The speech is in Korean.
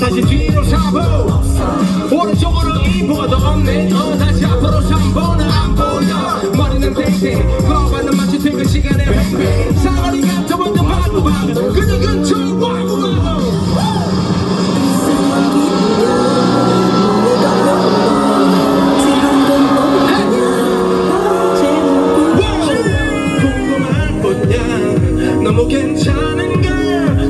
다시 뒤로 3보 오른쪽으로 2보가 더 없네 어 다시 앞으로 3보는 안 보여. 머리는 땡땡. 거반은 마치 퇴근 시간에 뱅뱅. 사거리가 더 먼저 바구바구 그녀 근처 와구와구 궁금할 뿐이야 너무 괜찮은가